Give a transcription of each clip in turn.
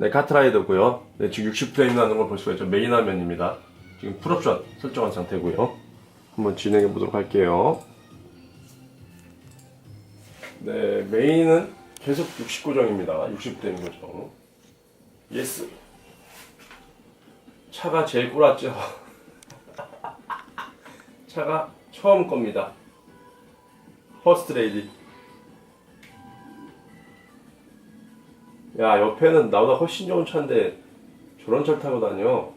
네, 카트라이더고요. 네, 지금 60프레임 나는 걸 볼 수가 있죠. 메인 화면입니다. 지금 풀옵션 설정한 상태고요. 한번 진행해 보도록 할게요. 네, 메인은 계속 69정입니다. 60대인 거죠. 예스. 차가 제일 꿀았죠. 차가 처음 겁니다. 퍼스트 레이디. 야, 옆에는 나보다 훨씬 좋은 차인데 저런 차를 타고 다녀.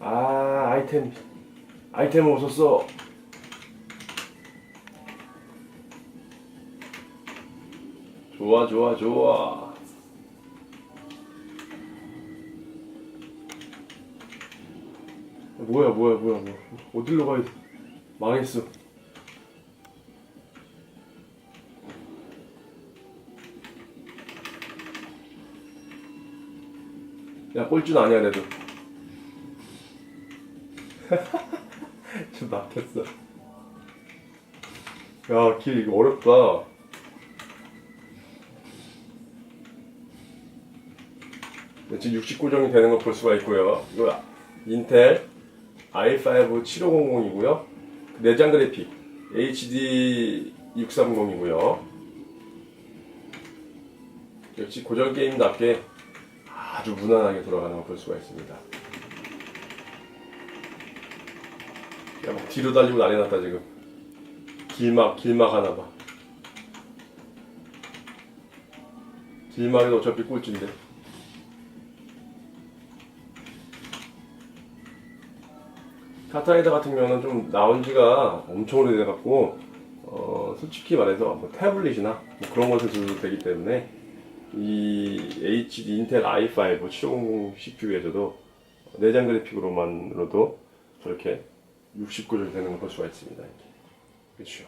아, 아이템. 아이템 없었어. 좋아, 좋아, 좋아. 뭐야, 뭐야, 뭐야, 뭐야. 어디로 가야 돼? 망했어. 야, 꼴찌는 아니야, 그래도. 좀 막혔어. 야, 길 이거 어렵다. 네, 지금 69정이 되는 거 볼 수가 있고요. 이거 인텔 i5 7500이고요. 내장 그래픽 HD 630이고요. 역시 고전 게임답게 아주 무난하게 돌아가는 거볼 수가 있습니다. 야, 막 뒤로 달리고 난리 났다 지금. 길막 길막 하나 봐. 길막에도 어차피 꼴찌인데. 카타이더 같은 경우는 좀 나온 지가 엄청 오래돼갖고 어, 솔직히 말해서 뭐 태블릿이나 뭐 그런 것을 써도 되기 때문에 이 HD 인텔 i5 7500 CPU에서도 내장 그래픽으로만으로도 저렇게 69점 되는 걸 볼 수가 있습니다. 그렇죠.